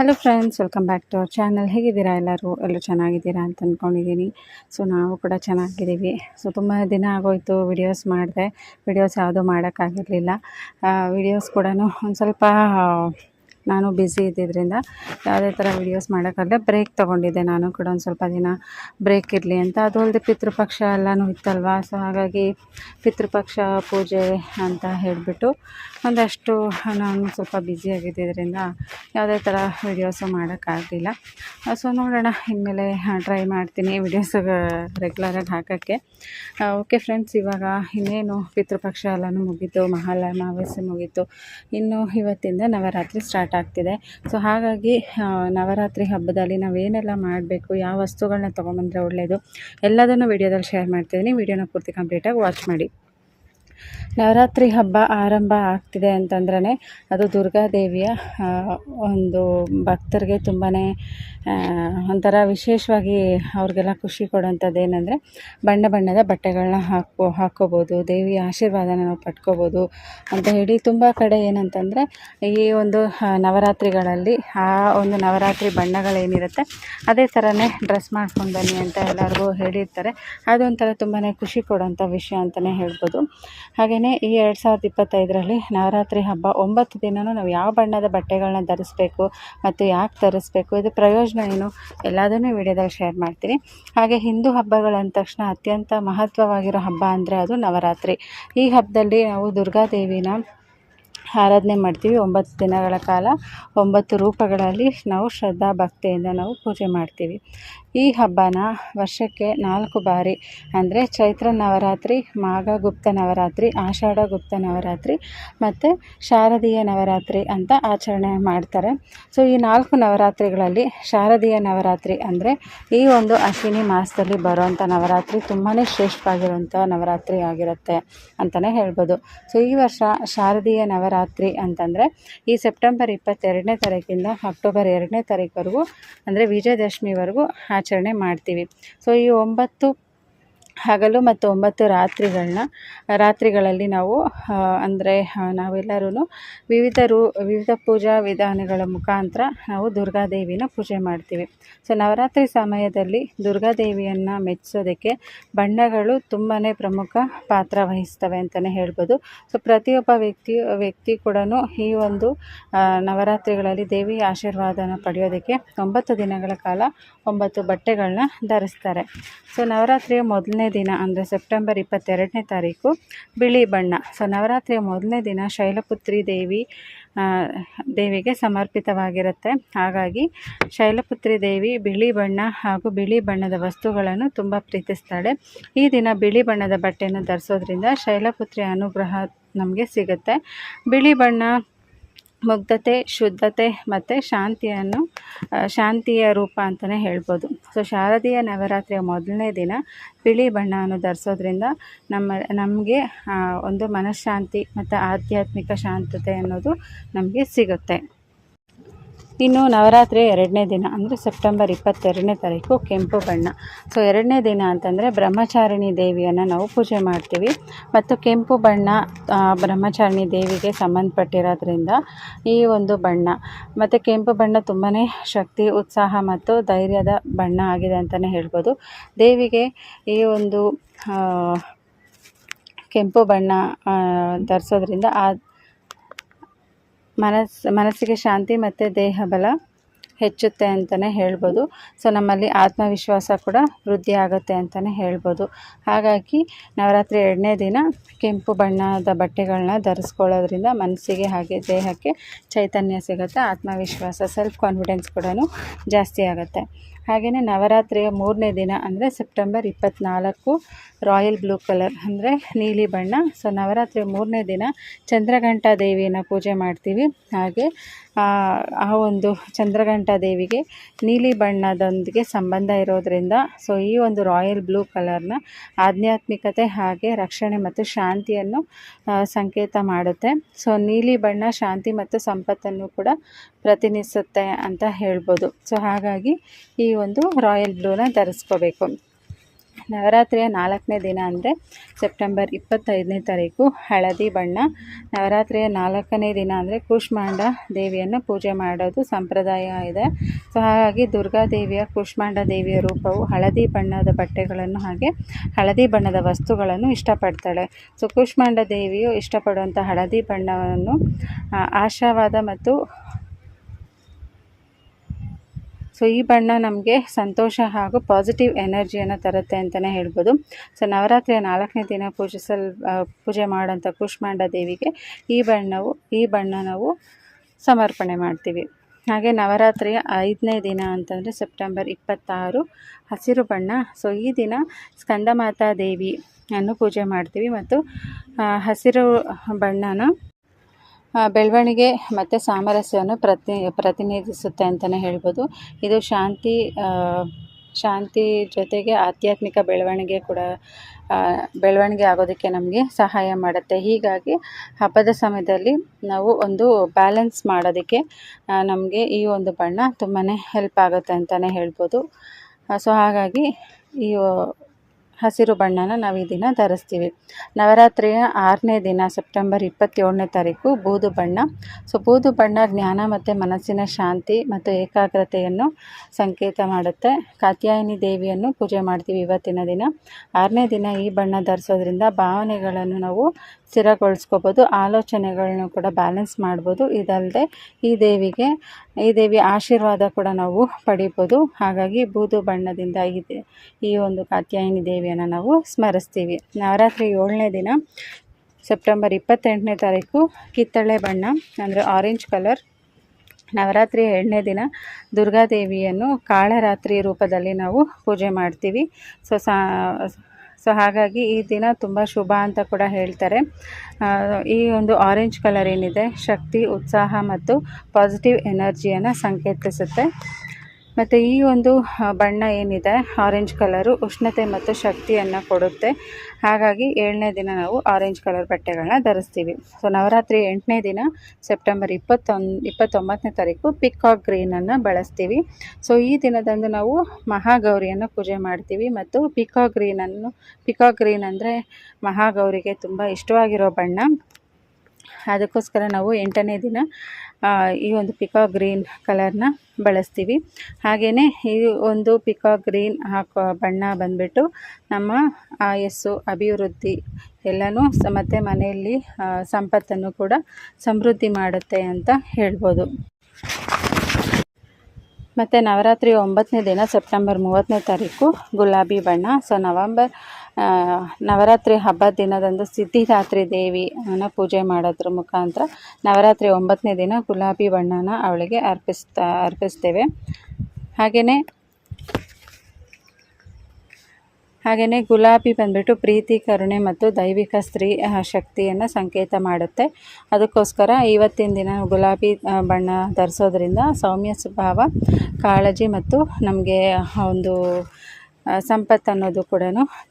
Hello friends welcome back to our channel ಹೇಗಿದ್ದೀರಾ ಎಲ್ಲರೂ? ಎಲ್ಲರೂ ಚೆನ್ನಾಗಿದ್ದೀರಾ ಅಂತ ಅಂದ್ಕೊಂಡಿದ್ದೀನಿ ಸೊ ನಾವು ಕೂಡ ಚೆನ್ನಾಗಿದ್ದೀವಿ. ಸೊ ತುಂಬ ದಿನ ಆಗೋಯ್ತು ವಿಡಿಯೋಸ್ ಮಾಡಿದೆ. ವಿಡಿಯೋಸ್ ಯಾವುದೂ ಮಾಡೋಕ್ಕಾಗಿರಲಿಲ್ಲ. ವಿಡಿಯೋಸ್ ಕೂಡ ಒಂದು ಸ್ವಲ್ಪ ನಾನು ಬ್ಯುಸಿ ಇದ್ದಿದ್ದರಿಂದ ಯಾವುದೇ ಥರ ವೀಡಿಯೋಸ್ ಮಾಡೋಕ್ಕಾಗಲ್ಲ ಬ್ರೇಕ್ ತೊಗೊಂಡಿದ್ದೆ. ನಾನು ಕೂಡ ಒಂದು ಸ್ವಲ್ಪ ದಿನ ಬ್ರೇಕ್ ಇರಲಿ ಅಂತ. ಅದು ಅಲ್ಲದೆ ಪಿತೃಪಕ್ಷ ಎಲ್ಲನೂ ಇತ್ತಲ್ವ? ಸೊ ಹಾಗಾಗಿ ಪಿತೃಪಕ್ಷ ಪೂಜೆ ಅಂತ ಹೇಳಿಬಿಟ್ಟು ಒಂದಷ್ಟು ನಾನು ಸ್ವಲ್ಪ ಬ್ಯುಸಿಯಾಗಿದ್ದರಿಂದ ಯಾವುದೇ ಥರ ವೀಡಿಯೋಸು ಮಾಡೋಕ್ಕಾಗಲಿಲ್ಲ. ಸೊ ನೋಡೋಣ. ಇನ್ಮೇಲೆ ಟ್ರೈ ಮಾಡ್ತೀನಿ ವೀಡಿಯೋಸ್ ರೆಗ್ಯುಲರಾಗಿ ಹಾಕೋಕ್ಕೆ. ಓಕೆ ಫ್ರೆಂಡ್ಸ್ ಇವಾಗ ಇನ್ನೇನು ಪಿತೃಪಕ್ಷ ಎಲ್ಲನೂ ಮುಗೀತು ಮಹಾಲಯ ಅಮಾವಾಸ್ಯೆ ಮುಗೀತು. ಇನ್ನು ಇವತ್ತಿಂದ ನವರಾತ್ರಿ ಸ್ಟಾರ್ಟ್ ಆಗ್ತಿದೆ. ಸೊ ಹಾಗಾಗಿ ನವರಾತ್ರಿ ಹಬ್ಬದಲ್ಲಿ ನಾವೇನೆಲ್ಲ ಮಾಡಬೇಕು, ಯಾವ ವಸ್ತುಗಳನ್ನ ತೊಗೊಂಬಂದ್ರೆ ಒಳ್ಳೆಯದು ಎಲ್ಲದನ್ನು ವಿಡಿಯೋದಲ್ಲಿ ಶೇರ್ ಮಾಡ್ತಿದ್ದೀನಿ. ವಿಡಿಯೋನ ಪೂರ್ತಿ ಕಂಪ್ಲೀಟಾಗಿ ವಾಚ್ ಮಾಡಿ. ನವರಾತ್ರಿ ಹಬ್ಬ ಆರಂಭ ಆಗ್ತಿದೆ ಅಂತಂದ್ರೆ ಅದು ದುರ್ಗಾದೇವಿಯ ಒಂದು ಭಕ್ತರಿಗೆ ತುಂಬಾ ಒಂಥರ ವಿಶೇಷವಾಗಿ ಅವ್ರಿಗೆಲ್ಲ ಖುಷಿ ಕೊಡೋಂಥದ್ದು ಏನಂದರೆ ಬಣ್ಣ ಬಣ್ಣದ ಬಟ್ಟೆಗಳನ್ನ ಹಾಕೋ ಹಾಕ್ಕೋಬೋದು ದೇವಿಯ ಆಶೀರ್ವಾದನ ನಾವು ಪಡ್ಕೋಬೋದು ಅಂತ ಹೇಳಿ ತುಂಬ ಕಡೆ ಏನಂತಂದರೆ ಈ ಒಂದು ನವರಾತ್ರಿಗಳಲ್ಲಿ ಆ ಒಂದು ನವರಾತ್ರಿ ಬಣ್ಣಗಳೇನಿರುತ್ತೆ ಅದೇ ಥರನೇ ಡ್ರೆಸ್ ಮಾಡ್ಕೊಂಡು ಬನ್ನಿ ಅಂತ ಎಲ್ಲರಿಗೂ ಹೇಳಿರ್ತಾರೆ. ಅದೊಂಥರ ತುಂಬಾ ಖುಷಿ ಕೊಡೋಂಥ ವಿಷಯ ಅಂತಲೇ ಹೇಳ್ಬೋದು. ಹಾಗೆಯೇ ಈ ಎರಡು ಸಾವಿರದ ಇಪ್ಪತ್ತೈದರಲ್ಲಿ ನವರಾತ್ರಿ ಹಬ್ಬ, ಒಂಬತ್ತು ದಿನವೂ ನಾವು ಯಾವ ಬಣ್ಣದ ಬಟ್ಟೆಗಳನ್ನ ಧರಿಸ್ಬೇಕು ಮತ್ತು ಯಾಕೆ ಧರಿಸ್ಬೇಕು, ಇದು ಪ್ರಯೋಜನ ಏನು ಎಲ್ಲದನ್ನೂ ವಿಡಿಯೋದಲ್ಲಿ ಶೇರ್ ಮಾಡ್ತೀನಿ. ಹಾಗೆ ಹಿಂದೂ ಹಬ್ಬಗಳಂದ ತಕ್ಷಣ ಅತ್ಯಂತ ಮಹತ್ವವಾಗಿರೋ ಹಬ್ಬ ಅಂದರೆ ಅದು ನವರಾತ್ರಿ. ಈ ಹಬ್ಬದಲ್ಲಿ ನಾವು ದುರ್ಗಾದೇವಿನ ಆರಾಧನೆ ಮಾಡ್ತೀವಿ. ಒಂಬತ್ತು ದಿನಗಳ ಕಾಲ, ಒಂಬತ್ತು ರೂಪಗಳಲ್ಲಿ ನಾವು ಶ್ರದ್ಧಾ ಭಕ್ತಿಯಿಂದ ನಾವು ಪೂಜೆ ಮಾಡ್ತೀವಿ. ಈ ಹಬ್ಬನ ವರ್ಷಕ್ಕೆ ನಾಲ್ಕು ಬಾರಿ, ಅಂದರೆ ಚೈತ್ರ ನವರಾತ್ರಿ, ಮಾಘ ಗುಪ್ತ ನವರಾತ್ರಿ, ಆಷಾಢ ಗುಪ್ತ ನವರಾತ್ರಿ ಮತ್ತು ಶಾರದೀಯ ನವರಾತ್ರಿ ಅಂತ ಆಚರಣೆ ಮಾಡ್ತಾರೆ. ಸೊ ಈ ನಾಲ್ಕು ನವರಾತ್ರಿಗಳಲ್ಲಿ ಶಾರದೀಯ ನವರಾತ್ರಿ ಅಂದರೆ ಈ ಒಂದು ಅಶ್ವಿನಿ ಮಾಸದಲ್ಲಿ ಬರುವಂಥ ನವರಾತ್ರಿ ತುಂಬಾ ಶ್ರೇಷ್ಠವಾಗಿರುವಂಥ ನವರಾತ್ರಿ ಆಗಿರುತ್ತೆ ಅಂತಲೇ ಹೇಳ್ಬೋದು. ಸೊ ಈ ವರ್ಷ ಶಾರದೀಯ ನವರಾತ್ರಿ ಅಂತಂದರೆ ಈ ಸೆಪ್ಟೆಂಬರ್ ಇಪ್ಪತ್ತೆರಡನೇ ತಾರೀಕಿಂದ ಅಕ್ಟೋಬರ್ ಎರಡನೇ ತಾರೀಕುವರೆಗೂ, ಅಂದರೆ ವಿಜಯದಶಮಿವರೆಗೂ ಆಚರಣೆ ಮಾಡ್ತೀವಿ. ಸೊ ಈ ಒಂಬತ್ತು ಹಗಲು ಮತ್ತು ಒಂಬತ್ತು ರಾತ್ರಿಗಳನ್ನ, ರಾತ್ರಿಗಳಲ್ಲಿ ನಾವು ಅಂದರೆ ನಾವೆಲ್ಲರೂ ವಿವಿಧ ರೂ, ವಿವಿಧ ಪೂಜಾ ವಿಧಾನಗಳ ಮುಖಾಂತರ ನಾವು ದುರ್ಗಾದೇವಿನ ಪೂಜೆ ಮಾಡ್ತೀವಿ. ಸೊ ನವರಾತ್ರಿ ಸಮಯದಲ್ಲಿ ದುರ್ಗಾದೇವಿಯನ್ನು ಮೆಚ್ಚಿಸೋದಕ್ಕೆ ಬಣ್ಣಗಳು ತುಂಬಾ ಪ್ರಮುಖ ಪಾತ್ರ ವಹಿಸ್ತವೆ ಅಂತಲೇ ಹೇಳ್ಬೋದು. ಸೊ ಪ್ರತಿಯೊಬ್ಬ ವ್ಯಕ್ತಿ ವ್ಯಕ್ತಿ ಕೂಡ ಈ ಒಂದು ನವರಾತ್ರಿಗಳಲ್ಲಿ ದೇವಿಯ ಆಶೀರ್ವಾದನ ಪಡೆಯೋದಕ್ಕೆ ಒಂಬತ್ತು ದಿನಗಳ ಕಾಲ ಒಂಬತ್ತು ಬಟ್ಟೆಗಳನ್ನ ಧರಿಸ್ತಾರೆ. ಸೊ ನವರಾತ್ರಿಯ ಮೊದಲನೇ ದಿನ ಅಂದರೆ ಸೆಪ್ಟೆಂಬರ್ ಇಪ್ಪತ್ತೆರಡನೇ ತಾರೀಕು, ಬಿಳಿ ಬಣ್ಣ. ಸೊ, ನವರಾತ್ರಿಯ ಮೊದಲನೇ ದಿನ ಶೈಲಪುತ್ರಿ ದೇವಿ ದೇವಿಗೆ ಸಮರ್ಪಿತವಾಗಿರುತ್ತೆ. ಹಾಗಾಗಿ ಶೈಲಪುತ್ರಿ ದೇವಿ ಬಿಳಿ ಬಣ್ಣ ಹಾಗೂ ಬಿಳಿ ಬಣ್ಣದ ವಸ್ತುಗಳನ್ನು ತುಂಬ ಪ್ರೀತಿಸ್ತಾಳೆ. ಈ ದಿನ ಬಿಳಿ ಬಣ್ಣದ ಬಟ್ಟೆಯನ್ನು ಧರಿಸೋದ್ರಿಂದ ಶೈಲಪುತ್ರಿ ಅನುಗ್ರಹ ನಮಗೆ ಸಿಗುತ್ತೆ. ಬಿಳಿ ಬಣ್ಣ ಮುಗ್ಧತೆ, ಶುದ್ಧತೆ ಮತ್ತು ಶಾಂತಿಯನ್ನು ಶಾಂತಿಯ ರೂಪ ಅಂತಲೇ ಹೇಳ್ಬೋದು. ಸೊ ಶಾರದೀಯ ನವರಾತ್ರಿಯ ಮೊದಲನೇ ದಿನ ಬಿಳಿ ಬಣ್ಣವನ್ನು ಧರಿಸೋದ್ರಿಂದ ನಮ್ಮ, ನಮಗೆ ಒಂದು ಮನಃಶಾಂತಿ ಮತ್ತು ಆಧ್ಯಾತ್ಮಿಕ ಶಾಂತತೆ ಅನ್ನೋದು ನಮಗೆ ಸಿಗುತ್ತೆ. ಇನ್ನು ನವರಾತ್ರಿ ಎರಡನೇ ದಿನ, ಅಂದರೆ ಸೆಪ್ಟೆಂಬರ್ ಇಪ್ಪತ್ತೆರಡನೇ ತಾರೀಕು ಕೆಂಪು ಬಣ್ಣ. ಸೊ ಎರಡನೇ ದಿನ ಅಂತಂದರೆ ಬ್ರಹ್ಮಚಾರಿಣಿ ದೇವಿಯನ್ನು ನಾವು ಪೂಜೆ ಮಾಡ್ತೀವಿ. ಮತ್ತು ಕೆಂಪು ಬಣ್ಣ ಬ್ರಹ್ಮಚಾರಿಣಿ ದೇವಿಗೆ ಸಂಬಂಧಪಟ್ಟಿರೋದ್ರಿಂದ ಈ ಒಂದು ಬಣ್ಣ. ಮತ್ತು ಕೆಂಪು ಬಣ್ಣ ತುಂಬಾ ಶಕ್ತಿ, ಉತ್ಸಾಹ ಮತ್ತು ಧೈರ್ಯದ ಬಣ್ಣ ಆಗಿದೆ ಅಂತಲೇ ಹೇಳ್ಬೋದು. ದೇವಿಗೆ ಈ ಒಂದು ಕೆಂಪು ಬಣ್ಣ ಧರಿಸೋದ್ರಿಂದ ಆ ಮನಸ್ಸು ಮನಸ್ಸಿಗೆ ಶಾಂತಿ ಮತ್ತು ದೇಹ ಬಲ ಹೆಚ್ಚುತ್ತೆ ಅಂತಲೇ ಹೇಳ್ಬೋದು. ಸೊ ನಮ್ಮಲ್ಲಿ ಆತ್ಮವಿಶ್ವಾಸ ಕೂಡ ವೃದ್ಧಿ ಆಗುತ್ತೆ ಅಂತಲೇ ಹೇಳ್ಬೋದು. ಹಾಗಾಗಿ ನವರಾತ್ರಿ ಎರಡನೇ ದಿನ ಕೆಂಪು ಬಣ್ಣದ ಬಟ್ಟೆಗಳನ್ನ ಧರಿಸ್ಕೊಳ್ಳೋದ್ರಿಂದ ಮನಸ್ಸಿಗೆ ಹಾಗೆ ದೇಹಕ್ಕೆ ಚೈತನ್ಯ ಸಿಗುತ್ತೆ, ಆತ್ಮವಿಶ್ವಾಸ ಸೆಲ್ಫ್ ಕಾನ್ಫಿಡೆನ್ಸ್ ಕೂಡ ಜಾಸ್ತಿ ಆಗುತ್ತೆ. ಹಾಗೆಯೇ ನವರಾತ್ರಿಯ ಮೂರನೇ ದಿನ ಅಂದರೆ ಸೆಪ್ಟೆಂಬರ್ ಇಪ್ಪತ್ತ್ನಾಲ್ಕು ರಾಯಲ್ ಬ್ಲೂ ಕಲರ್ ಅಂದರೆ ನೀಲಿ ಬಣ್ಣ. ಸೊ ನವರಾತ್ರಿಯ ಮೂರನೇ ದಿನ ಚಂದ್ರಘಂಟಾ ದೇವಿಯನ್ನು ಪೂಜೆ ಮಾಡ್ತೀವಿ. ಹಾಗೆ, ಆ ಒಂದು ಚಂದ್ರಘಂಟಾ ದೇವಿಗೆ ನೀಲಿ ಬಣ್ಣದೊಂದಿಗೆ ಸಂಬಂಧ ಇರೋದರಿಂದ ಸೊ ಈ ಒಂದು ರಾಯಲ್ ಬ್ಲೂ ಕಲರ್ನ ಆಧ್ಯಾತ್ಮಿಕತೆ ಹಾಗೆ ರಕ್ಷಣೆ ಮತ್ತು ಶಾಂತಿಯನ್ನು ಸಂಕೇತ ಮಾಡುತ್ತೆ. ಸೊ ನೀಲಿ ಬಣ್ಣ, ಶಾಂತಿ ಮತ್ತು ಸಂಪತ್ತನ್ನು ಕೂಡ ಪ್ರತಿನಿಧಿಸುತ್ತೆ ಅಂತ ಹೇಳ್ಬೋದು. ಸೊ ಹಾಗಾಗಿ ಈ ಒಂದು ರಾಯಲ್ ಬ್ಲೂನ ಧರಿಸ್ಕೋಬೇಕು. ನವರಾತ್ರಿಯ ನಾಲ್ಕನೇ ದಿನ ಅಂದರೆ ಸೆಪ್ಟೆಂಬರ್ ಇಪ್ಪತ್ತೈದನೇ ತಾರೀಕು, ಹಳದಿ ಬಣ್ಣ. ನವರಾತ್ರಿಯ ನಾಲ್ಕನೇ ದಿನ ಅಂದರೆ ಕೂಷ್ಮಾಂಡ ದೇವಿಯನ್ನು ಪೂಜೆ ಮಾಡೋದು ಸಂಪ್ರದಾಯ ಇದೆ. ಸೊ ಹಾಗಾಗಿ ದುರ್ಗಾದೇವಿಯ ಕೂಷ್ಮಾಂಡ ದೇವಿಯ ರೂಪವು ಹಳದಿ ಬಣ್ಣದ ಬಟ್ಟೆಗಳನ್ನು ಹಾಗೆ ಹಳದಿ ಬಣ್ಣದ ವಸ್ತುಗಳನ್ನು ಇಷ್ಟಪಡ್ತಾಳೆ. ಸೊ ಕೂಷ್ಮಾಂಡ ದೇವಿಯು ಇಷ್ಟಪಡುವಂಥ ಹಳದಿ ಬಣ್ಣವನ್ನು ಆಶಾವಾದ ಮತ್ತು ಸೊ ಈ ಬಣ್ಣ ನಮಗೆ ಸಂತೋಷ ಹಾಗೂ ಪಾಸಿಟಿವ್ ಎನರ್ಜಿಯನ್ನು ತರುತ್ತೆ ಅಂತಲೇ ಹೇಳ್ಬೋದು. ಸೊ ನವರಾತ್ರಿಯ ನಾಲ್ಕನೇ ದಿನ ಪೂಜಿಸಲ್ ಪೂಜೆ ಮಾಡೋಂಥ ಕುಷ್ಮಾಂಡ ದೇವಿಗೆ ಈ ಬಣ್ಣವು, ಈ ಬಣ್ಣ ನಾವು ಸಮರ್ಪಣೆ ಮಾಡ್ತೀವಿ. ಹಾಗೆ ನವರಾತ್ರಿಯ ಐದನೇ ದಿನ ಅಂತಂದರೆ ಸೆಪ್ಟೆಂಬರ್ ಇಪ್ಪತ್ತಾರು, ಹಸಿರು ಬಣ್ಣ. ಸೊ ಈ ದಿನ ಸ್ಕಂದಮಾತಾ ದೇವಿಯನ್ನು ಪೂಜೆ ಮಾಡ್ತೀವಿ ಮತ್ತು ಹಸಿರು ಬಣ್ಣನ ಬೆಳವಣಿಗೆ ಮತ್ತು ಸಾಮರಸ್ಯವನ್ನು ಪ್ರತಿ, ಪ್ರತಿನಿಧಿಸುತ್ತೆ ಅಂತಲೇ ಹೇಳ್ಬೋದು. ಇದು ಶಾಂತಿ ಶಾಂತಿ ಜೊತೆಗೆ ಆಧ್ಯಾತ್ಮಿಕ ಬೆಳವಣಿಗೆ ಕೂಡ ಬೆಳವಣಿಗೆ ಆಗೋದಕ್ಕೆ ನಮಗೆ ಸಹಾಯ ಮಾಡುತ್ತೆ. ಹೀಗಾಗಿ ಹಬ್ಬದ ಸಮಯದಲ್ಲಿ ನಾವು ಒಂದು ಬ್ಯಾಲೆನ್ಸ್ ಮಾಡೋದಕ್ಕೆ ನಮಗೆ ಈ ಒಂದು ಬಣ್ಣ ತುಂಬಾ ಹೆಲ್ಪ್ ಆಗುತ್ತೆ ಅಂತಲೇ ಹೇಳ್ಬೋದು. ಸೊ ಹಾಗಾಗಿ ಈ ಹಸಿರು ಬಣ್ಣನ ನಾವು ಈ ದಿನ ಧರಿಸ್ತೀವಿ. ನವರಾತ್ರಿಯ ಆರನೇ ದಿನ ಸೆಪ್ಟೆಂಬರ್ ಇಪ್ಪತ್ತೇಳನೇ ತಾರೀಕು ಬೂದು ಬಣ್ಣ. ಸೊ, ಬೂದು ಬಣ್ಣ ಜ್ಞಾನ ಮತ್ತು ಮನಸ್ಸಿನ ಶಾಂತಿ ಮತ್ತು ಏಕಾಗ್ರತೆಯನ್ನು ಸಂಕೇತ ಮಾಡುತ್ತೆ. ಕಾತ್ಯಾಯಿನಿ ದೇವಿಯನ್ನು ಪೂಜೆ ಮಾಡ್ತೀವಿ ಇವತ್ತಿನ ದಿನ. ಆರನೇ ದಿನ ಈ ಬಣ್ಣ ಧರಿಸೋದ್ರಿಂದ ಭಾವನೆಗಳನ್ನು ನಾವು ಸ್ಥಿರಗೊಳಿಸ್ಕೋಬೋದು ಆಲೋಚನೆಗಳನ್ನು ಕೂಡ ಬ್ಯಾಲೆನ್ಸ್ ಮಾಡ್ಬೋದು. ಇದಲ್ಲದೆ ಈ ದೇವಿಗೆ, ಈ ದೇವಿ ಆಶೀರ್ವಾದ ಕೂಡ ನಾವು ಪಡಿಬೋದು. ಹಾಗಾಗಿ ಬೂದು ಬಣ್ಣದಿಂದ ಈ ದೇ- ಈ ಒಂದು ಕಾತ್ಯಾಯಿನಿ ದೇವಿಯನ್ನು ನಾವು ಸ್ಮರಿಸ್ತೀವಿ. ನವರಾತ್ರಿ ಏಳನೇ ದಿನ, ಸೆಪ್ಟೆಂಬರ್ ಇಪ್ಪತ್ತೆಂಟನೇ ತಾರೀಕು, ಕಿತ್ತಳೆ ಬಣ್ಣ, ಅಂದರೆ ಆರೆಂಜ್ ಕಲರ್ ನವರಾತ್ರಿ ಎರಡನೇ ದಿನ ದುರ್ಗಾದೇವಿಯನ್ನು ಕಾಳರಾತ್ರಿ ರೂಪದಲ್ಲಿ ನಾವು ಪೂಜೆ ಮಾಡ್ತೀವಿ. ಸೊ ಸಾ ಸೊ ಹಾಗಾಗಿ ಈ ದಿನ ತುಂಬ ಶುಭ ಅಂತ ಕೂಡ ಹೇಳ್ತಾರೆ. ಈ ಒಂದು ಆರೆಂಜ್ ಕಲರ್ ಏನಿದೆ, ಶಕ್ತಿ, ಉತ್ಸಾಹ ಮತ್ತು ಪಾಸಿಟಿವ್ ಎನರ್ಜಿಯನ್ನು ಸಂಕೇತಿಸುತ್ತೆ. ಮತ್ತು ಈ ಒಂದು ಬಣ್ಣ ಏನಿದೆ ಆರೆಂಜ್ ಕಲರು ಉಷ್ಣತೆ ಮತ್ತು ಶಕ್ತಿಯನ್ನು ಕೊಡುತ್ತೆ. ಹಾಗಾಗಿ ಏಳನೇ ದಿನ ನಾವು ಆರೆಂಜ್ ಕಲರ್ ಬಟ್ಟೆಗಳನ್ನ ಧರಿಸ್ತೀವಿ. ಸೊ ನವರಾತ್ರಿ ಎಂಟನೇ ದಿನ ಸೆಪ್ಟೆಂಬರ್ ಇಪ್ಪತ್ತೊಂದು ಇಪ್ಪತ್ತೊಂಬತ್ತನೇ ತಾರೀಕು ಪಿಕಾಕ್ ಗ್ರೀನನ್ನು ಬಳಸ್ತೀವಿ. ಸೊ ಈ ದಿನದಂದು ನಾವು ಮಹಾಗೌರಿಯನ್ನು ಪೂಜೆ ಮಾಡ್ತೀವಿ ಮತ್ತು ಪಿಕಾಕ್ ಗ್ರೀನನ್ನು ಪಿಕಾಕ್ ಗ್ರೀನ್ ಅಂದರೆ ಮಹಾಗೌರಿಗೆ ತುಂಬ ಇಷ್ಟವಾಗಿರೋ ಬಣ್ಣ. ಅದಕ್ಕೋಸ್ಕರ ನಾವು ಎಂಟನೇ ದಿನ ಈ ಒಂದು ಪಿಕಾ ಗ್ರೀನ್ ಕಲರ್ನ ಬಳಸ್ತೀವಿ. ಹಾಗೆಯೇ ಈ ಒಂದು ಪಿಕಾ ಗ್ರೀನ್ ಹಾಕೋ ಬಣ್ಣ ಬಂದ್ಬಿಟ್ಟು ನಮ್ಮ ಆಯಸ್ಸು, ಅಭಿವೃದ್ಧಿ ಎಲ್ಲನೂ ಸ ಮತ್ತು ಮನೆಯಲ್ಲಿ ಸಂಪತ್ತನ್ನು ಕೂಡ ಸಮೃದ್ಧಿ ಮಾಡುತ್ತೆ ಅಂತ ಹೇಳ್ಬೋದು. ಮತ್ತು ನವರಾತ್ರಿ ಒಂಬತ್ತನೇ ದಿನ ಸೆಪ್ಟೆಂಬರ್ ಮೂವತ್ತನೇ ತಾರೀಕು ಗುಲಾಬಿ ಬಣ್ಣ. ಸೊ ನವಂಬರ್ ನವರಾತ್ರಿ ಹಬ್ಬದ ದಿನದಂದು ಸಿದ್ಧಿದಾತ್ರಿ ದೇವಿನ ಪೂಜೆ ಮಾಡೋದ್ರ ಮುಖಾಂತರ ನವರಾತ್ರಿ ಒಂಬತ್ತನೇ ದಿನ ಗುಲಾಬಿ ಬಣ್ಣನ ಅವಳಿಗೆ ಅರ್ಪಿಸ್ತಾ, ಅರ್ಪಿಸ್ತೇವೆ. ಹಾಗೆಯೇ ಹಾಗೆಯೇ ಗುಲಾಬಿ ಬಂದುಬಿಟ್ಟು ಪ್ರೀತಿ, ಕರುಣೆ ಮತ್ತು ದೈವಿಕ ಸ್ತ್ರೀ ಶಕ್ತಿಯನ್ನು ಸಂಕೇತ ಮಾಡುತ್ತೆ. ಅದಕ್ಕೋಸ್ಕರ ಇವತ್ತಿನ ದಿನ ಗುಲಾಬಿ ಬಣ್ಣ ಧರಿಸೋದ್ರಿಂದ ಸೌಮ್ಯ ಸ್ವಭಾವ, ಕಾಳಜಿ ಮತ್ತು ನಮಗೆ ಒಂದು ಸಂಪತ್ತು ಅನ್ನೋದು ಕೂಡ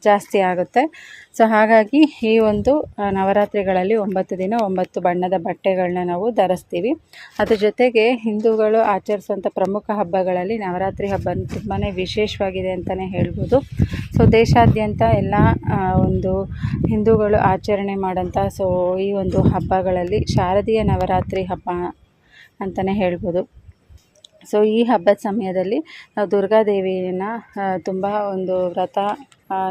ಜಾಸ್ತಿ ಆಗುತ್ತೆ. ಸೊ, ಹಾಗಾಗಿ ಈ ಒಂದು ನವರಾತ್ರಿಗಳಲ್ಲಿ ಒಂಬತ್ತು ದಿನ ಒಂಬತ್ತು ಬಣ್ಣದ ಬಟ್ಟೆಗಳನ್ನ ನಾವು ಧರಿಸ್ತೀವಿ. ಅದ್ರ ಜೊತೆಗೆ ಹಿಂದೂಗಳು ಆಚರಿಸುವಂಥ ಪ್ರಮುಖ ಹಬ್ಬಗಳಲ್ಲಿ ನವರಾತ್ರಿ ಹಬ್ಬ ತುಂಬಾ ವಿಶೇಷವಾಗಿದೆ ಅಂತಲೇ ಹೇಳ್ಬೋದು. ಸೊ ದೇಶಾದ್ಯಂತ ಎಲ್ಲ ಒಂದು ಹಿಂದೂಗಳು ಆಚರಣೆ ಮಾಡೋಂಥ ಸೊ, ಈ ಒಂದು ಹಬ್ಬಗಳಲ್ಲಿ ಶಾರದೀಯ ನವರಾತ್ರಿ ಹಬ್ಬ ಅಂತಲೇ ಹೇಳ್ಬೋದು. ಸೊ, ಈ ಹಬ್ಬದ ಸಮಯದಲ್ಲಿ ನಾವು ದುರ್ಗಾದೇವಿಯನ್ನು ತುಂಬ ಒಂದು ವ್ರತ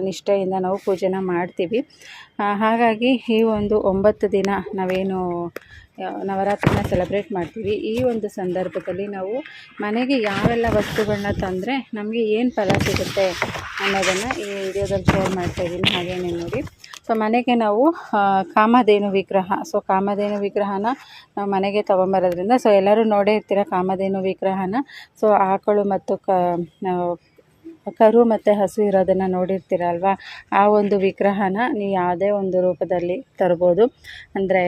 ನಿಷ್ಠೆಯಿಂದ ನಾವು ಪೂಜೆನ ಮಾಡ್ತೀವಿ. ಹಾಗಾಗಿ ಈ ಒಂದು ಒಂಬತ್ತು ದಿನ ನಾವೇನು ನವರಾತ್ರಿನ ಸೆಲೆಬ್ರೇಟ್ ಮಾಡ್ತೀವಿ. ಈ ಒಂದು ಸಂದರ್ಭದಲ್ಲಿ ನಾವು ಮನೆಗೆ ಯಾವೆಲ್ಲ ವಸ್ತುಗಳನ್ನ ತಂದರೆ ನಮಗೆ ಏನು ಫಲ ಸಿಗುತ್ತೆ ಅನ್ನೋದನ್ನು ಈ ವಿಡಿಯೋದಲ್ಲಿ ಶೇರ್ ಮಾಡ್ತಾ ಇದ್ದೀನಿ. ಹಾಗೇನೆ ನೋಡಿ. ಸೊ ಮನೆಗೆ ನಾವು ಕಾಮಧೇನು ವಿಗ್ರಹ. ಸೊ ಕಾಮಧೇನು ವಿಗ್ರಹನ ನಾವು ಮನೆಗೆ ತೊಗೊಂಬರೋದ್ರಿಂದ ಸೊ ಎಲ್ಲರೂ ನೋಡೇ ಇರ್ತೀರ ಕಾಮಧೇನು ವಿಗ್ರಹನ? ಸೊ ಆಕಳು ಮತ್ತು ಕ ಕರು ಮತ್ತು ಹಸು ಇರೋದನ್ನು ನೋಡಿರ್ತೀರಲ್ವ? ಆ ಒಂದು ವಿಗ್ರಹನ ನೀವು ಯಾವುದೇ ಒಂದು ರೂಪದಲ್ಲಿ ತರ್ಬೋದು. ಅಂದರೆ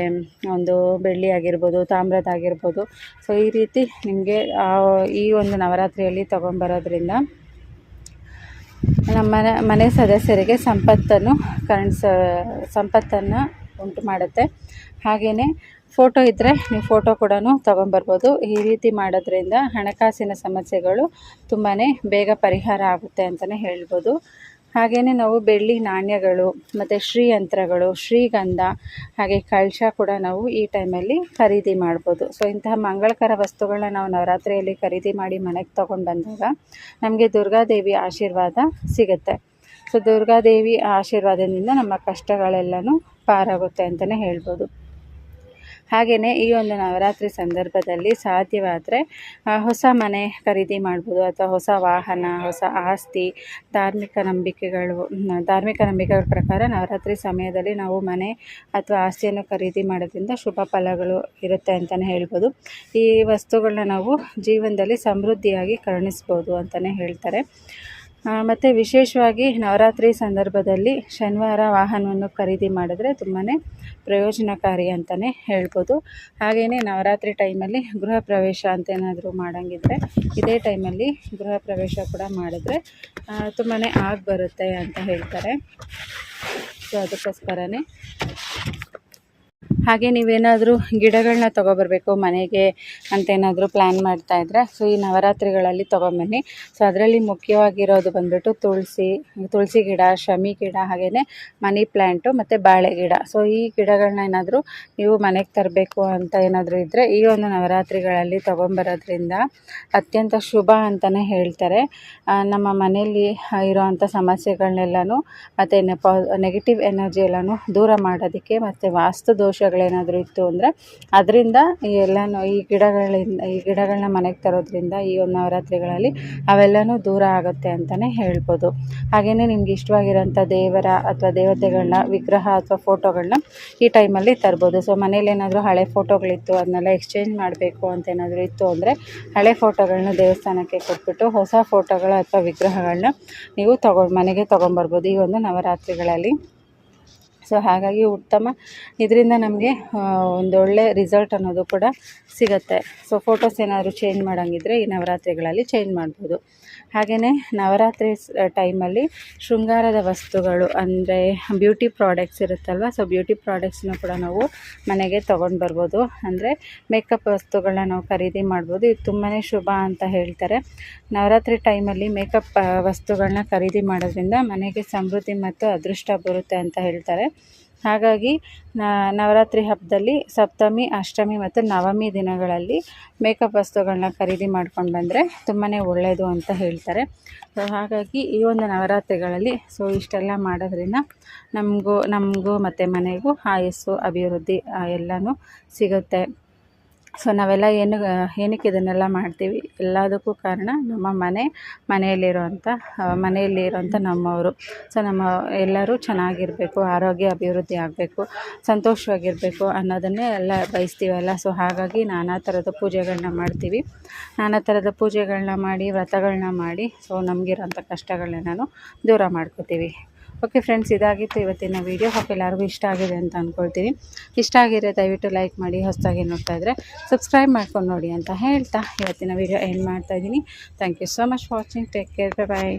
ಒಂದು ಬೆಳ್ಳಿ ಆಗಿರ್ಬೋದು ತಾಮ್ರದ್ದಾಗಿರ್ಬೋದು ಸೊ ಈ ರೀತಿ ನಿಮಗೆ ಈ ಒಂದು ನವರಾತ್ರಿಯಲ್ಲಿ ತೊಗೊಂಬರೋದ್ರಿಂದ ನಮ್ಮ ಮನೆ ಮನೆ ಸದಸ್ಯರಿಗೆ ಸಂಪತ್ತನ್ನು ಕಣ್ಸ, ಸಂಪತ್ತನ್ನು ಉಂಟು ಮಾಡುತ್ತೆ. ಹಾಗೆಯೇ ಫೋಟೋ ಇದ್ದರೆ ನೀವು ಫೋಟೋ ಕೂಡ ತೊಗೊಂಬರ್ಬೋದು. ಈ ರೀತಿ ಮಾಡೋದ್ರಿಂದ ಹಣಕಾಸಿನ ಸಮಸ್ಯೆಗಳು ತುಂಬಾ ಬೇಗ ಪರಿಹಾರ ಆಗುತ್ತೆ ಅಂತಲೇ ಹೇಳ್ಬೋದು. ಹಾಗೆಯೇ ನಾವು ಬೆಳ್ಳಿ ನಾಣ್ಯಗಳು, ಮತ್ತು ಶ್ರೀಯಂತ್ರಗಳು ಶ್ರೀಗಂಧ ಹಾಗೆ ಕಳಶ ಕೂಡ ನಾವು ಈ ಟೈಮಲ್ಲಿ ಖರೀದಿ ಮಾಡ್ಬೋದು. ಸೊ ಇಂತಹ ಮಂಗಳಕರ ವಸ್ತುಗಳನ್ನ ನಾವು ನವರಾತ್ರಿಯಲ್ಲಿ ಖರೀದಿ ಮಾಡಿ ಮನೆಗೆ ತೊಗೊಂಡು ಬಂದಾಗ ನಮಗೆ ದುರ್ಗಾದೇವಿ ಆಶೀರ್ವಾದ ಸಿಗುತ್ತೆ. ಸೊ ದುರ್ಗಾದೇವಿ ಆಶೀರ್ವಾದದಿಂದ ನಮ್ಮ ಕಷ್ಟಗಳೆಲ್ಲನೂ ಪಾರಾಗುತ್ತೆ ಅಂತಲೇ ಹೇಳ್ಬೋದು. ಹಾಗೆಯೇ ಈ ಒಂದು ನವರಾತ್ರಿ ಸಂದರ್ಭದಲ್ಲಿ ಸಾಧ್ಯವಾದರೆ ಹೊಸ ಮನೆ ಖರೀದಿ ಮಾಡ್ಬೋದು ಅಥವಾ ಹೊಸ ವಾಹನ, ಹೊಸ ಆಸ್ತಿ, ಧಾರ್ಮಿಕ ನಂಬಿಕೆಗಳು ಧಾರ್ಮಿಕ ನಂಬಿಕೆಗಳ ಪ್ರಕಾರ ನವರಾತ್ರಿ ಸಮಯದಲ್ಲಿ ನಾವು ಮನೆ ಅಥವಾ ಆಸ್ತಿಯನ್ನು ಖರೀದಿ ಮಾಡೋದ್ರಿಂದ ಶುಭ ಫಲಗಳು ಇರುತ್ತೆ ಅಂತಲೇ ಹೇಳ್ಬೋದು. ಈ ವಸ್ತುಗಳನ್ನ ನಾವು ಜೀವನದಲ್ಲಿ ಸಮೃದ್ಧಿಯಾಗಿ ಕರುಣಿಸ್ಬೋದು ಅಂತಲೇ ಹೇಳ್ತಾರೆ. ಮತ್ತು ವಿಶೇಷವಾಗಿ ನವರಾತ್ರಿ ಸಂದರ್ಭದಲ್ಲಿ ಶನಿವಾರ ವಾಹನವನ್ನು ಖರೀದಿ ಮಾಡಿದ್ರೆ ತುಂಬಾ ಪ್ರಯೋಜನಕಾರಿ ಅಂತಲೇ ಹೇಳ್ಬೋದು. ಹಾಗೆಯೇ ನವರಾತ್ರಿ ಟೈಮಲ್ಲಿ ಗೃಹ ಪ್ರವೇಶ ಅಂತೇನಾದರೂ ಮಾಡೋಂಗಿದ್ರೆ ಇದೇ ಟೈಮಲ್ಲಿ ಗೃಹ ಪ್ರವೇಶ ಕೂಡ ಮಾಡಿದ್ರೆ ತುಂಬಾ ಆಗಿ ಬರುತ್ತೆ ಅಂತ ಹೇಳ್ತಾರೆ. ಸೊ ಅದಕ್ಕೋಸ್ಕರನೇ ಹಾಗೆ ನೀವೇನಾದರೂ ಗಿಡಗಳನ್ನ ತೊಗೊಬರ್ಬೇಕು, ಮನೆಗೆ ಅಂತ ಏನಾದರೂ ಪ್ಲ್ಯಾನ್ ಮಾಡ್ತಾಯಿದ್ರೆ ಸೊ ಈ ನವರಾತ್ರಿಗಳಲ್ಲಿ ತೊಗೊಂಬನ್ನಿ. ಸೊ ಅದರಲ್ಲಿ ಮುಖ್ಯವಾಗಿರೋದು ಬಂದ್ಬಿಟ್ಟು ತುಳಸಿ ತುಳಸಿ ಗಿಡ, ಶಮಿ ಗಿಡ ಹಾಗೆಯೇ ಮನಿ ಪ್ಲ್ಯಾಂಟು ಮತ್ತು ಬಾಳೆ ಗಿಡ. ಸೊ ಈ ಗಿಡಗಳನ್ನ ಏನಾದರೂ ನೀವು ಮನೆಗೆ ತರಬೇಕು ಅಂತ ಏನಾದರೂ ಇದ್ದರೆ ಈ ಒಂದು ನವರಾತ್ರಿಗಳಲ್ಲಿ ತೊಗೊಂಬರೋದ್ರಿಂದ ಅತ್ಯಂತ ಶುಭ ಅಂತಲೇ ಹೇಳ್ತಾರೆ. ನಮ್ಮ ಮನೆಯಲ್ಲಿ ಇರೋವಂಥ ಸಮಸ್ಯೆಗಳನ್ನೆಲ್ಲನೂ ಮತ್ತು ನೆಪ ನೆಗೆಟಿವ್ ಎನರ್ಜಿ ಎಲ್ಲನೂ ದೂರ ಮಾಡೋದಕ್ಕೆ ಮತ್ತು ವಾಸ್ತು ದೋಷ ಏನಾದರೂ ಇತ್ತು ಅಂದರೆ ಅದರಿಂದ ಎಲ್ಲನೂ ಈ ಗಿಡಗಳಿಂದ, ಈ ಗಿಡಗಳನ್ನ ಮನೆಗೆ ತರೋದ್ರಿಂದ ಈ ಒಂದು ನವರಾತ್ರಿಗಳಲ್ಲಿ ಅವೆಲ್ಲನೂ ದೂರ ಆಗುತ್ತೆ ಅಂತಲೇ ಹೇಳ್ಬೋದು. ಹಾಗೆಯೇ ನಿಮ್ಗೆ ಇಷ್ಟವಾಗಿರೋಂಥ ದೇವರ ಅಥವಾ ದೇವತೆಗಳನ್ನ ವಿಗ್ರಹ ಅಥವಾ ಫೋಟೋಗಳನ್ನ ಈ ಟೈಮಲ್ಲಿ ತರ್ಬೋದು. ಸೊ ಮನೇಲಿ ಏನಾದರೂ ಹಳೆ ಫೋಟೋಗಳಿತ್ತು, ಅದನ್ನೆಲ್ಲ ಎಕ್ಸ್ಚೇಂಜ್ ಮಾಡಬೇಕು ಅಂತ ಏನಾದರೂ ಇತ್ತು ಅಂದರೆ ಹಳೆ ಫೋಟೋಗಳನ್ನ ದೇವಸ್ಥಾನಕ್ಕೆ ಕೊಟ್ಬಿಟ್ಟು ಹೊಸ ಫೋಟೋಗಳು ಅಥವಾ ವಿಗ್ರಹಗಳನ್ನ ನೀವು ತಗೊಂಡು ಮನೆಗೆ ತೊಗೊಂಬರ್ಬೋದು ಈ ಒಂದು ನವರಾತ್ರಿಗಳಲ್ಲಿ. ಸೊ ಹಾಗಾಗಿ ಉತ್ತಮ. ಇದರಿಂದ ನಮಗೆ ಒಂದೊಳ್ಳೆ ರಿಸಲ್ಟ್ ಅನ್ನೋದು ಕೂಡ ಸಿಗುತ್ತೆ. ಸೊ ಫೋಟೋಸ್ ಏನಾದರೂ ಚೇಂಜ್ ಮಾಡೋಂಗಿದ್ರೆ ಈ ನವರಾತ್ರಿಗಳಲ್ಲಿ ಚೇಂಜ್ ಮಾಡ್ಬೋದು. ಹಾಗೆಯೇ ನವರಾತ್ರಿ ಟೈಮಲ್ಲಿ ಶೃಂಗಾರದ ವಸ್ತುಗಳು ಅಂದರೆ ಬ್ಯೂಟಿ ಪ್ರಾಡಕ್ಟ್ಸ್ ಇರುತ್ತಲ್ವ, ಸೊ ಬ್ಯೂಟಿ ಪ್ರಾಡಕ್ಟ್ಸ್ನ ಕೂಡ ನಾವು ಮನೆಗೆ ತೊಗೊಂಡು ಬರ್ಬೋದು. ಅಂದರೆ ಮೇಕಪ್ ವಸ್ತುಗಳನ್ನ ನಾವು ಖರೀದಿ ಮಾಡ್ಬೋದು. ಇದು ತುಂಬಾ ಶುಭ ಅಂತ ಹೇಳ್ತಾರೆ. ನವರಾತ್ರಿ ಟೈಮಲ್ಲಿ ಮೇಕಪ್ ವಸ್ತುಗಳನ್ನ ಖರೀದಿ ಮಾಡೋದ್ರಿಂದ ಮನೆಗೆ ಸಮೃದ್ಧಿ ಮತ್ತು ಅದೃಷ್ಟ ಬರುತ್ತೆ ಅಂತ ಹೇಳ್ತಾರೆ. ಹಾಗಾಗಿ ನವರಾತ್ರಿ ಹಬ್ಬದಲ್ಲಿ ಸಪ್ತಮಿ, ಅಷ್ಟಮಿ ಮತ್ತು ನವಮಿ ದಿನಗಳಲ್ಲಿ ಮೇಕಪ್ ವಸ್ತುಗಳನ್ನ ಖರೀದಿ ಮಾಡ್ಕೊಂಡು ಬಂದರೆ ತುಂಬಾ ಒಳ್ಳೆಯದು ಅಂತ ಹೇಳ್ತಾರೆ. ಸೊ ಹಾಗಾಗಿ ಈ ಒಂದು ನವರಾತ್ರಿಗಳಲ್ಲಿ ಸೊ, ಇಷ್ಟೆಲ್ಲ ಮಾಡೋದ್ರಿಂದ ನಮಗೂ ನಮಗೂ ಮತ್ತು ಮನೆಗೂ ಆಯಸ್ಸು, ಅಭಿವೃದ್ಧಿ ಎಲ್ಲನೂ ಸಿಗುತ್ತೆ. ಸೊ ನಾವೆಲ್ಲ ಏನು, ಏನಕ್ಕೆ ಇದನ್ನೆಲ್ಲ ಮಾಡ್ತೀವಿ? ಎಲ್ಲದಕ್ಕೂ ಕಾರಣ ನಮ್ಮ ಮನೆ, ಮನೆಯಲ್ಲಿರುವಂಥ ಮನೆಯಲ್ಲಿರುವಂಥ ನಮ್ಮವರು. ಸೊ ನಮ್ಮ ಎಲ್ಲರೂ ಚೆನ್ನಾಗಿರಬೇಕು, ಆರೋಗ್ಯ ಅಭಿವೃದ್ಧಿ ಆಗಬೇಕು, ಸಂತೋಷವಾಗಿರಬೇಕು ಅನ್ನೋದನ್ನೇ ಎಲ್ಲ ಬಯಸ್ತೀವಲ್ಲ ಸೊ ಹಾಗಾಗಿ ನಾನಾ ಥರದ ಪೂಜೆಗಳನ್ನ ಮಾಡ್ತೀವಿ. ನಾನಾ ಥರದ ಪೂಜೆಗಳನ್ನ ಮಾಡಿ ವ್ರತಗಳನ್ನ ಮಾಡಿ, ಸೊ ನಮಗಿರೋಂಥ ನಾನು ದೂರ ಮಾಡ್ಕೋತೀವಿ. ಓಕೆ ಫ್ರೆಂಡ್ಸ್ ಇದಾಗಿತ್ತು ಇವತ್ತಿನ ವೀಡಿಯೋ ಹೋಪ್ ಎಲ್ಲರಿಗೂ ಇಷ್ಟ ಆಗಿದೆ ಅಂತ ಅಂದ್ಕೊಳ್ತೀನಿ ಇಷ್ಟ ಆಗಿದೆ ದಯವಿಟ್ಟು ಲೈಕ್ ಮಾಡಿ, ಹೊಸದಾಗಿ ನೋಡ್ತಾ ಇದ್ದರೆ ಸಬ್ಸ್ಕ್ರೈಬ್ ಮಾಡ್ಕೊಂಡು ನೋಡಿ ಅಂತ ಹೇಳ್ತಾ ಇವತ್ತಿನ ವೀಡಿಯೋ ಎಂಡ್ ಮಾಡ್ತಾಯಿದ್ದೀನಿ thank you so much watching take care bye